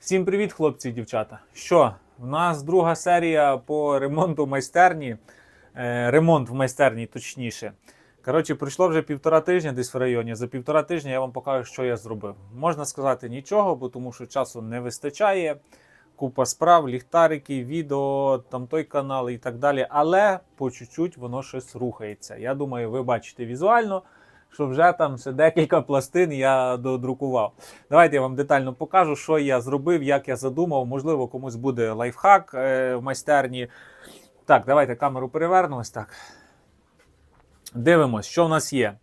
Всім привіт, хлопці і дівчата. Що, в нас друга серія по ремонту майстерні. Е, ремонт в майстерні, точніше. Коротше, пройшло вже півтора тижня десь в районі. За півтора тижня я вам покажу, що я зробив. Можна сказати нічого, бо тому що часу не вистачає. Купа справ, ліхтарики, відео, там той канал і так далі. Але по чуть-чуть воно щось рухається. Я думаю, ви бачите візуально, що вже там ще декілька пластин я додрукував. Давайте я вам детально покажу, що я зробив, як я задумав. Можливо, комусь буде лайфхак е, в майстерні. Так, давайте камеру переверну ось так. Дивимось, що в нас є.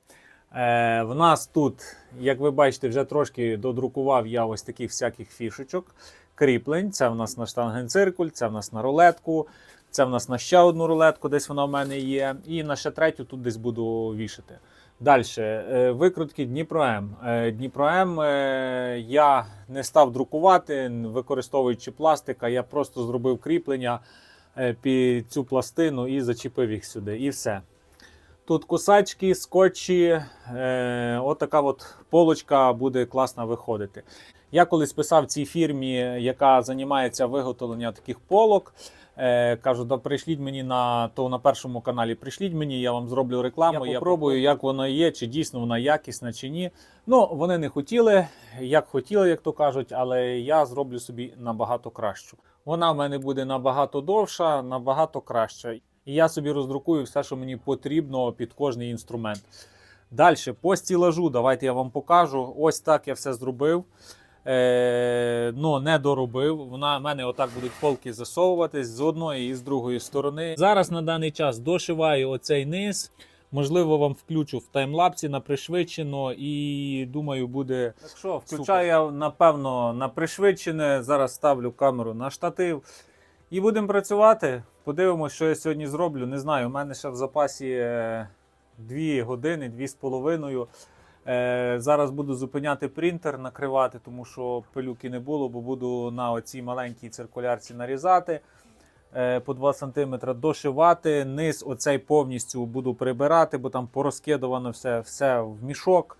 Е, в нас тут, як ви бачите, вже трошки додрукував я ось таких всяких фішечок, кріплень. Це в нас на штангенциркуль, це в нас на рулетку, це в нас на ще одну рулетку, десь вона в мене є. І на ще третю тут десь буду вішати. Далі, е, викрутки Дніпро М. Е, Дніпро М е, я не став друкувати, використовуючи пластика, я просто зробив кріплення під цю пластину і зачепив їх сюди. І все. Тут кусачки, скотчі, отака от полочка буде класно виходити. Я колись писав цій фірмі, яка займається виготовленням таких полок. Е, кажу, да прийшліть мені на то на першому каналі. Прийшліть мені, я вам зроблю рекламу. Я, попробую, як воно є, чи дійсно вона якісна, чи ні. Ну вони не хотіли, як хотіли, як то кажуть, але я зроблю собі набагато кращу. Вона в мене буде набагато довша, набагато краща. І я собі роздрукую все, що мені потрібно під кожний інструмент. Далі, по стілажу, давайте я вам покажу. Ось так я все зробив. Е, ну, не доробив. Вона в мене отак будуть полки засовуватись з одної і з другої сторони. Зараз на даний час дошиваю оцей низ. Можливо, вам включу в таймлапсі на пришвидшено і думаю, буде. Так що, включаю я, напевно, на пришвидшене. Зараз ставлю камеру на штатив. І будемо працювати. Подивимося, що я сьогодні зроблю. Не знаю, у мене ще в запасі 2 години, 2,5. Е, Зараз буду зупиняти принтер, накривати, тому що пилюки не було, бо буду на оцій маленькій циркулярці нарізати е, по 2 см, дошивати. Низ оцей повністю буду прибирати, бо там порозкидувано все, все в мішок,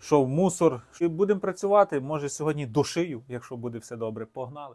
що в мусор. І будемо працювати. Може сьогодні дошию, якщо буде все добре. Погнали.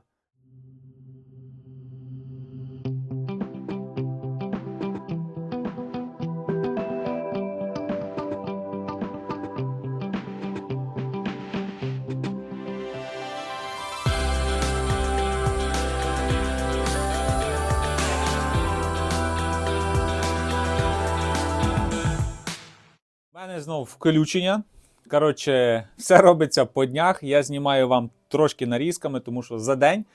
Мене знову включення. Коротше, все робиться по днях. Я знімаю вам трошки нарізками, тому що за день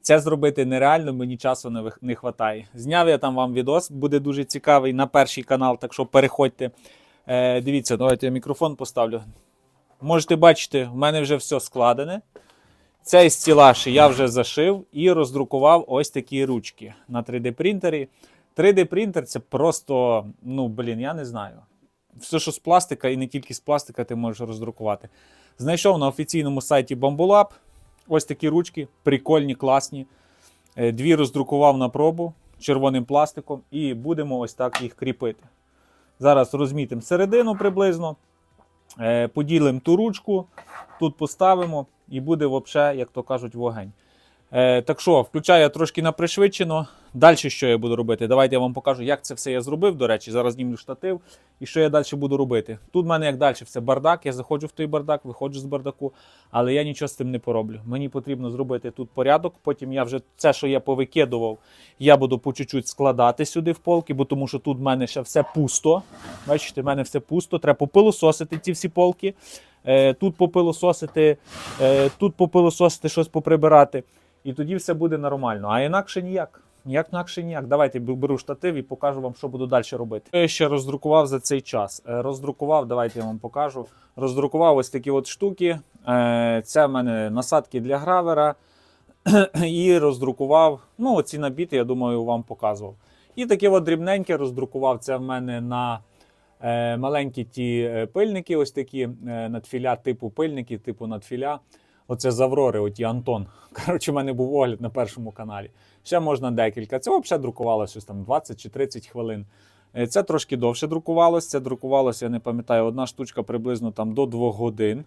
це зробити нереально, мені часу не, не вистачає. Зняв я там вам відос, буде дуже цікавий на перший канал, так що переходьте. Е, дивіться, давайте я мікрофон поставлю. Можете бачити, в мене вже все складене. Цей стілаж я вже зашив і роздрукував ось такі ручки на 3D принтері. 3D принтер це просто, ну блін, я не знаю. Все, що з пластика, і не тільки з пластика, ти можеш роздрукувати. Знайшов на офіційному сайті Bambulab ось такі ручки, прикольні, класні. Е, Дві роздрукував на пробу червоним пластиком, і будемо ось так їх кріпити. Зараз розмітимо середину приблизно, е, поділимо ту ручку, тут поставимо, і буде взагалі, як то кажуть, вогонь. Е, так що, включаю я трошки на пришвидшено. Далі що я буду робити? Давайте я вам покажу, як це все я зробив. До речі, зараз знімлю штатив і що я далі буду робити. Тут в мене як далі все бардак. Я заходжу в той бардак, виходжу з бардаку, але я нічого з тим не пороблю. Мені потрібно зробити тут порядок. Потім я вже це, що я повикидував, я буду по чуть-чуть складати сюди в полки, бо тому що тут в мене ще все пусто. Бачите, в мене все пусто. Треба попилососити ці всі полки. Е, тут попилососити, е, тут попилососити, щось поприбирати. І тоді все буде нормально. А інакше ніяк. Ніяк інакше ніяк. Давайте беру штатив і покажу вам, що буду далі робити. Я ще роздрукував за цей час. Е, Роздрукував, давайте я вам покажу. Роздрукував ось такі от штуки. Е, Це в мене насадки для гравера. І роздрукував. Ну, оці набіти, я думаю, вам показував. І таке от дрібненьке роздрукував. Це в мене на е, маленькі ті пильники, ось такі надфіля, типу пильники, типу надфіля. Оце з Аврори, оті Антон. Коротше, у мене був огляд на першому каналі. Ще можна декілька. Це взагалі друкувалося щось там 20 чи 30 хвилин. Е, Це трошки довше друкувалося. Це друкувалося, я не пам'ятаю, одна штучка приблизно там до 2 годин.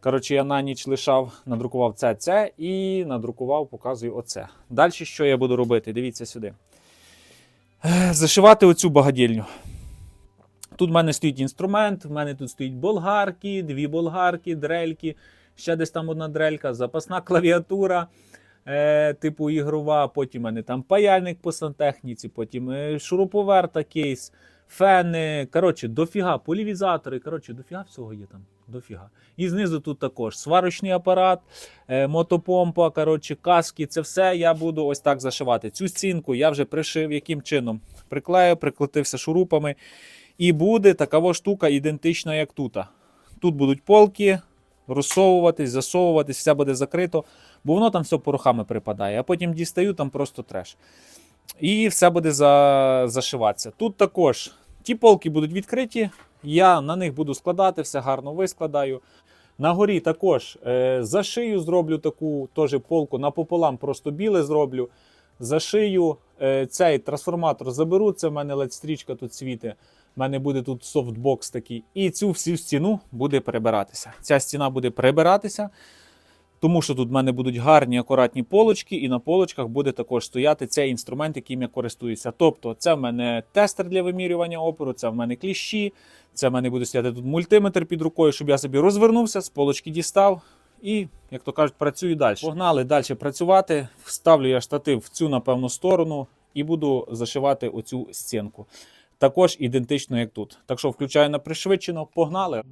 Коротше, я на ніч лишав, надрукував це, це і надрукував, показую оце. Далі що я буду робити? Дивіться сюди. Е, Зашивати оцю багадільню. Тут в мене стоїть інструмент, в мене тут стоїть болгарки, дві болгарки, дрельки, ще десь там одна дрелька, запасна клавіатура, е, типу ігрова, потім мене там паяльник по сантехніці, потім е, шуруповерта кейс, фени. Коротше, дофіга, полівізатори. Коротше, дофіга всього є там. Дофіга. І знизу тут також сварочний апарат, е, мотопомпа, коротше, каски. Це все я буду ось так зашивати. Цю стінку я вже пришив яким чином. Приклею, прикрутився шурупами. І буде така штука ідентична, як тут. Тут будуть полки розсовуватись, засовуватись, все буде закрито, бо воно там все порохами припадає. А потім дістаю, там просто треш. І все буде за... зашиватися. Тут також ті полки будуть відкриті, я на них буду складати, все гарно вискладаю. На горі також е, зашию, зроблю таку теж полку напополам, просто біле зроблю. Зашию е, цей трансформатор заберу. Це в мене LED-стрічка тут світи. У мене буде тут софтбокс такий. І цю всю стіну буде прибиратися. Ця стіна буде прибиратися, тому що тут в мене будуть гарні акуратні полочки, і на полочках буде також стояти цей інструмент, яким я користуюся. Тобто, це в мене тестер для вимірювання опору, це в мене кліщі, це в мене буде стояти тут мультиметр під рукою, щоб я собі розвернувся, з полочки дістав. І, як то кажуть, працюю далі. Погнали далі працювати. Вставлю я штатив в цю, напевно, сторону і буду зашивати оцю стінку. Також ідентично, як тут. Так що включаю на пришвидшено, погнали.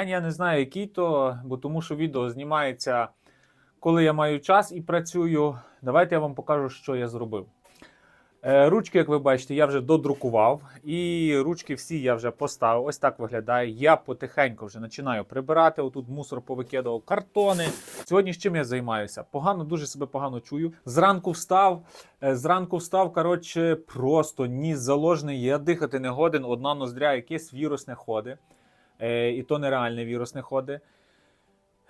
День я не знаю, який то, бо тому що відео знімається, коли я маю час і працюю. Давайте я вам покажу, що я зробив. Е, Ручки, як ви бачите, я вже додрукував, і ручки всі я вже поставив. Ось так виглядає. Я потихеньку вже починаю прибирати. Отут мусор повикидував, картони. Сьогодні з чим я займаюся? Погано, дуже себе погано чую. Зранку встав. е, Зранку встав, коротше, просто ніс заложений. Я дихати не годен. Одна ноздря, якесь вірусне ходи. Е, і то нереальне вірусне ходи.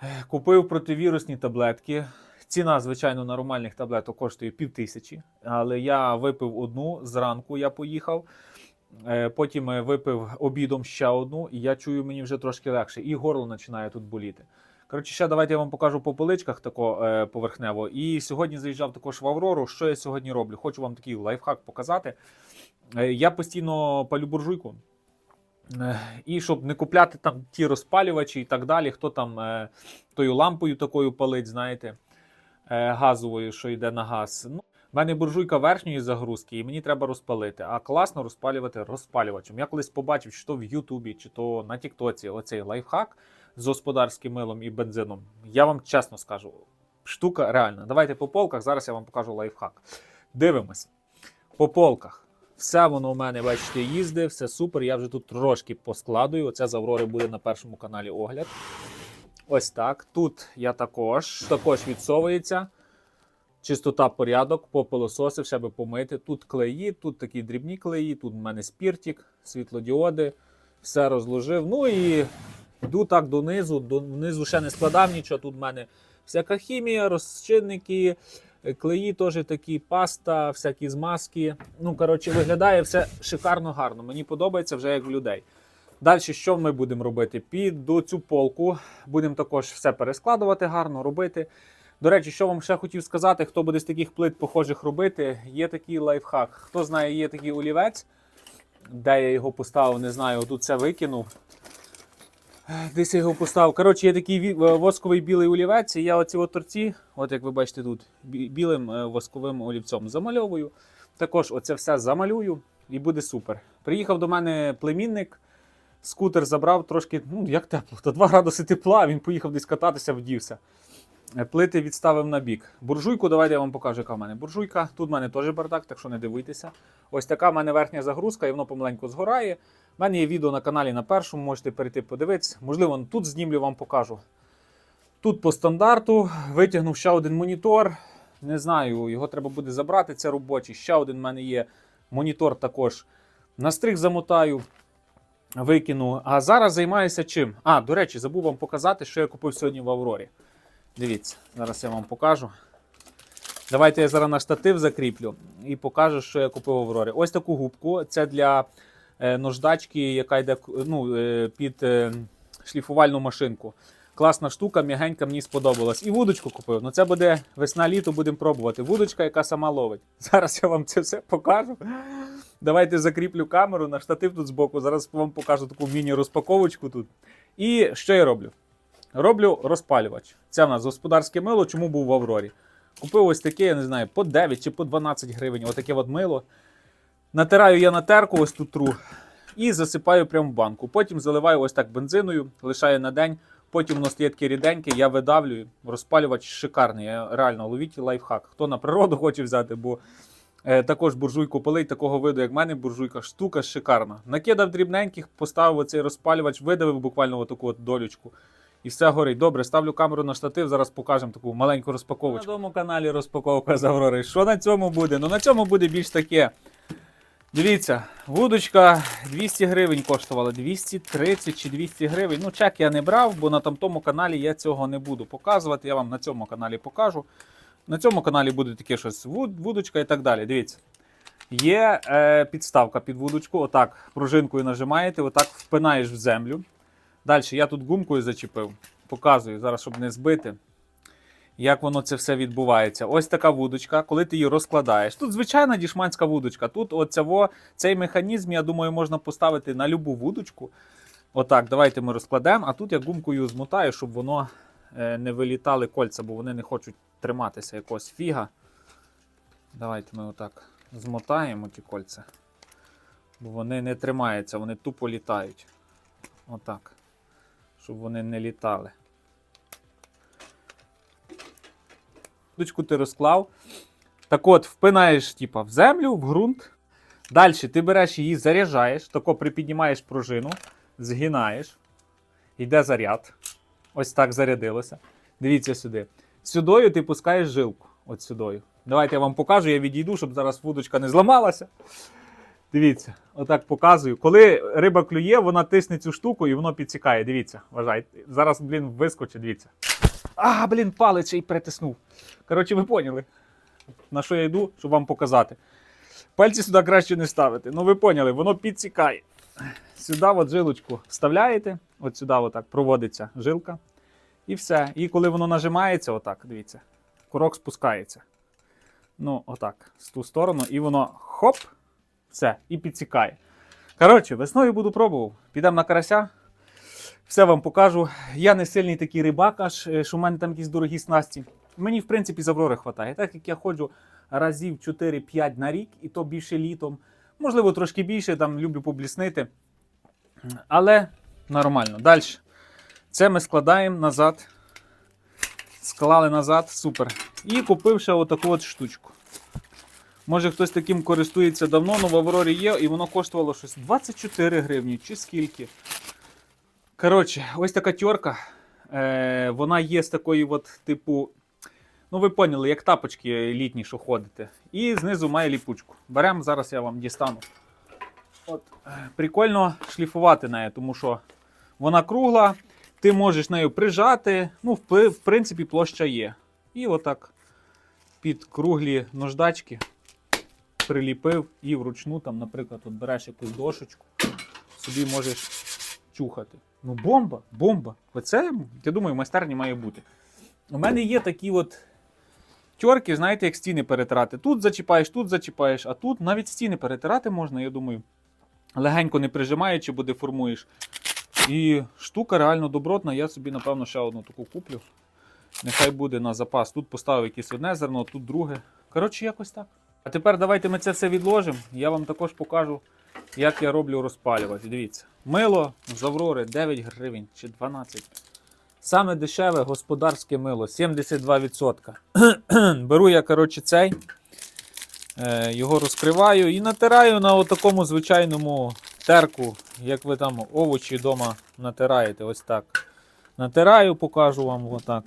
Е, Купив противірусні таблетки. Ціна, звичайно, нормальних таблеток коштує пів тисячі, але я випив одну зранку, я поїхав. Е, Потім е, випив обідом ще одну, і я чую, мені вже трошки легше. І горло починає тут боліти. Коротше, ще давайте я вам покажу по поличках тако е, поверхнево. І сьогодні заїжджав також в Аврору. Що я сьогодні роблю? Хочу вам такий лайфхак показати. Е, я постійно палю буржуйку. Е, І щоб не купляти там ті розпалювачі і так далі, хто там е, тою лампою такою палить, знаєте, е, газовою, що йде на газ. Ну, в мене буржуйка верхньої загрузки, і мені треба розпалити. А класно розпалювати розпалювачем. Я колись побачив, чи то в Ютубі, чи то на Тіктоці оцей лайфхак з господарським милом і бензином. Я вам чесно скажу, штука реальна. Давайте по полках. Зараз я вам покажу лайфхак. Дивимось. По полках. Все воно у мене, бачите, їздить, все супер. Я вже тут трошки поскладую. Оце з Аврори буде на першому каналі огляд. Ось так. Тут я також також відсовується. Чистота порядок, попилососив, ще би помити. Тут клеї, тут такі дрібні клеї, тут в мене спіртик, світлодіоди, все розложив. Ну і йду так донизу. Донизу ще не складав нічого. Тут в мене всяка хімія, розчинники, клеї теж такі, паста, всякі змазки. Ну, коротше, виглядає все шикарно гарно. Мені подобається вже як в людей. Далі, що ми будемо робити? Під до цю полку будемо також все перескладувати гарно, робити. До речі, що вам ще хотів сказати, хто буде з таких плит похожих робити, є такий лайфхак. Хто знає, є такий олівець, де я його поставив, не знаю, тут це викинув. Десь я його поставив. Коротше, є такий е, восковий білий олівець, і я оці от торці, от як ви бачите тут, білим е, восковим олівцем замальовую. Також оце все замалюю і буде супер. Приїхав до мене племінник, скутер забрав трошки, ну як тепло, то 2 градуси тепла, він поїхав десь кататися, вдівся. Е, Плити відставив на бік. Буржуйку, давайте я вам покажу, яка в мене буржуйка. Тут в мене теж бардак, так що не дивуйтеся. Ось така в мене верхня загрузка, і воно помаленьку згорає. У мене є відео на каналі на першому, можете перейти подивитися. Можливо, тут знімлю вам покажу. Тут по стандарту витягнув ще один монітор. Не знаю, його треба буде забрати. Це робочий. Ще один в мене є монітор також. На стрих замотаю, викину. А зараз займаюся чим? А, до речі, забув вам показати, що я купив сьогодні в Аврорі. Дивіться, зараз я вам покажу. Давайте я зараз на штатив закріплю і покажу, що я купив в Аврорі. Ось таку губку. Це для наждачки, яка йде ну, е, під е, шліфувальну машинку. Класна штука, м'ягенька, мені сподобалась. І вудочку купив. Ну це буде весна-літо, будемо пробувати. Вудочка, яка сама ловить. Зараз я вам це все покажу. Давайте закріплю камеру на штатив тут збоку. Зараз вам покажу таку міні-розпаковочку тут. І що я роблю? Роблю розпалювач. Це в нас господарське мило, чому був в Аврорі. Купив ось таке, я не знаю, по 9 чи по 12 гривень. Отаке от мило. Натираю я на терку ось тут тру і засипаю прямо в банку. Потім заливаю ось так бензиною, лишаю на день. Потім воно стає таке ріденьке, я видавлюю. Розпалювач шикарний. Я реально ловіть лайфхак. Хто на природу хоче взяти, бо е, також буржуйку палить такого виду, як в мене буржуйка, штука шикарна. Накидав дрібненьких, поставив оцей розпалювач, видавив буквально отаку от долючку. І все горить. Добре, ставлю камеру на штатив, зараз покажемо таку маленьку розпаковочку. На тому каналі розпаковка з Аврори. Що на цьому буде? Ну на цьому буде більш таке. Дивіться, вудочка 200 гривень коштувала, 230 чи 200 гривень. Ну, чек я не брав, бо на тамтому каналі я цього не буду показувати. Я вам на цьому каналі покажу. На цьому каналі буде таке щось вудочка і так далі. Дивіться. Є е, підставка під вудочку. Отак пружинкою нажимаєте, отак впинаєш в землю. Далі я тут гумкою зачепив. Показую зараз, щоб не збити. Як воно це все відбувається? Ось така вудочка, коли ти її розкладаєш. Тут звичайна дішманська вудочка. Тут оцього, цей механізм, я думаю, можна поставити на любу вудочку. Отак, давайте ми розкладемо, а тут я гумкою змотаю, щоб воно е, не вилітали кольця, бо вони не хочуть триматися якогось фіга. Давайте ми отак змотаємо ті кольця. Бо вони не тримаються, вони тупо літають. Отак. Щоб вони не літали. Дочку ти розклав. Так от, впинаєш типа, в землю, в ґрунт. Далі ти береш її, заряджаєш, тако припіднімаєш пружину, згинаєш. Йде заряд. Ось так зарядилося. Дивіться сюди. Сюдою ти пускаєш жилку. От сюдою. Давайте я вам покажу, я відійду, щоб зараз вудочка не зламалася. Дивіться, отак показую. Коли риба клює, вона тисне цю штуку і воно підсікає. Дивіться, вважайте. Зараз, блін, вискочить, дивіться. А, блін, палець ще й притиснув. Коротше, ви поняли, на що я йду, щоб вам показати. Пальці сюди краще не ставити. Ну, ви поняли, воно підсікає. Сюди от жилочку вставляєте, от сюди отак проводиться жилка. І все. І коли воно нажимається, отак, дивіться, курок спускається. Ну, отак, з ту сторону, і воно хоп, все, і підсікає. Коротше, весною буду пробував. Підемо на карася. Все вам покажу. Я не сильний такий рибак, аж е, що в мене там якісь дорогі снасті. Мені, в принципі, з Аврори вистачає. Так як я ходжу разів 4-5 на рік, і то більше літом. Можливо, трошки більше, там люблю побліснити. Але нормально. Далі. Це ми складаємо назад. Склали назад, супер. І купив ще отаку от штучку. Може хтось таким користується давно, але в Аврорі є, і воно коштувало щось 24 гривні чи скільки. Коротше, ось така тьорка. Е, вона є з такої, от, типу, ну ви поняли, як тапочки літні, що ходите. І знизу має ліпучку. Беремо, зараз я вам дістану. От, е, прикольно шліфувати нею, тому що вона кругла, ти можеш нею прижати. Ну, в, принципі, площа є. І отак під круглі наждачки приліпив і вручну, там, наприклад, от береш якусь дошечку, собі можеш чухати. Ну, бомба, бомба. Оце, я думаю, майстерні має бути. У мене є такі от тьорки, знаєте, як стіни перетирати. Тут зачіпаєш, тут зачіпаєш, а тут навіть стіни перетирати можна, я думаю. Легенько не прижимаючи, бо деформуєш. І штука реально добротна. Я собі, напевно, ще одну таку куплю. Нехай буде на запас. Тут поставив якесь одне зерно, тут друге. Коротше, якось так. А тепер давайте ми це все відложимо. Я вам також покажу, як я роблю розпалювач. Дивіться. Мило з Аврори 9 гривень чи 12. Саме дешеве господарське мило 72%. Беру я, коротше, цей. Е, його розкриваю і натираю на такому звичайному терку, як ви там овочі вдома натираєте. Ось так. Натираю, покажу вам отак.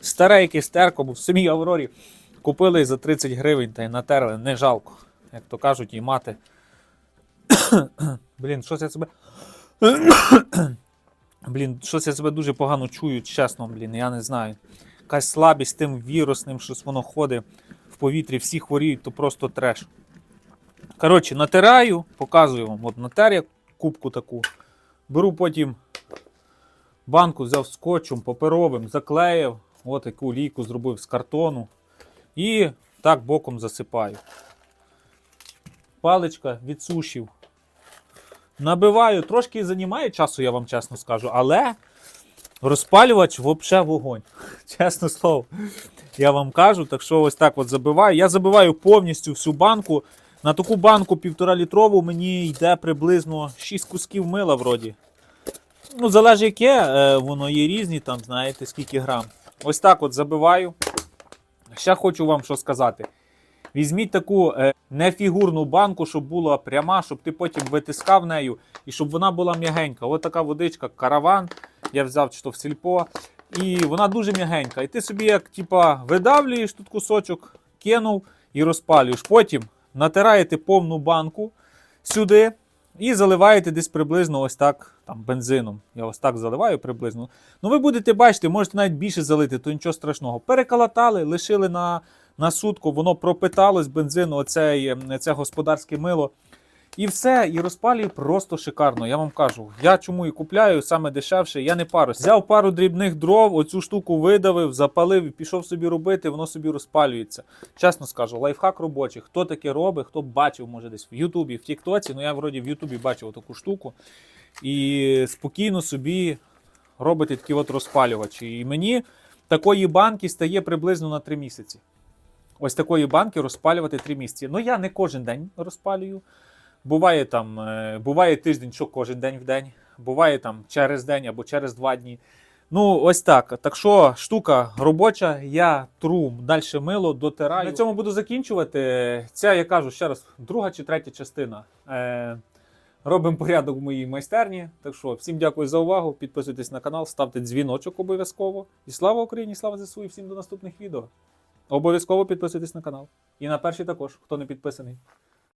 Старейки з терком в самій Аврорі купили за 30 гривень та й натерли. Не жалко, як то кажуть, і мати. Блін, щось я себе. Блін, щось я себе дуже погано чую, чесно, блін, я не знаю. Якась слабість тим вірусним, щось воно ходить в повітрі, всі хворіють, то просто треш. Коротше, натираю, показую вам. От натер я кубку таку. Беру потім банку, взяв скотчем паперовим, заклеїв, от таку лійку зробив з картону. І так боком засипаю. Паличка від сушів. Набиваю, трошки займає часу, я вам чесно скажу, але розпалювач взагалі вогонь. Чесне слово. Я вам кажу, так що ось так от забиваю. Я забиваю повністю всю банку. На таку банку півтора літрову мені йде приблизно 6 кусків мила вроді. Ну, залежить яке, е, воно є різні, там, знаєте, скільки грам. Ось так от забиваю. Ще хочу вам що сказати. Візьміть таку е, нефігурну банку, щоб була пряма, щоб ти потім витискав нею і щоб вона була м'ягенька. Ось така водичка, караван. Я взяв чи то в сільпо. І вона дуже м'ягенька. І ти собі, як типа, видавлюєш тут кусочок, кинув і розпалюєш. Потім натираєте повну банку сюди і заливаєте десь приблизно ось так там, бензином. Я ось так заливаю приблизно. Ну ви будете бачити, можете навіть більше залити, то нічого страшного. Перекалатали, лишили на, на сутку, воно пропиталось бензину, оце, це господарське мило. І все, і розпалюю просто шикарно. Я вам кажу. Я чому і купляю саме дешевше, я не парусь. Взяв пару дрібних дров, оцю штуку видавив, запалив і пішов собі робити, воно собі розпалюється. Чесно скажу, лайфхак робочий. Хто таке робить, хто бачив, може десь в Ютубі, в Тіктоці. Ну я вроді в Ютубі бачив таку штуку. І спокійно собі робити такі от розпалювачі. І мені такої банки стає приблизно на 3 місяці. Ось такої банки розпалювати 3 місяці. Ну я не кожен день розпалюю. Буває там, е, буває тиждень, що кожен день в день, буває там через день або через два дні. Ну, ось так. Так що штука робоча, я тру далі мило, дотираю. На цьому буду закінчувати. Ця, я кажу ще раз, друга чи третя частина. Е, робимо порядок в моїй майстерні. Так що, всім дякую за увагу. Підписуйтесь на канал, ставте дзвіночок обов'язково. І слава Україні, слава ЗСУ і всім до наступних відео. Обов'язково підписуйтесь на канал. І на перший також, хто не підписаний.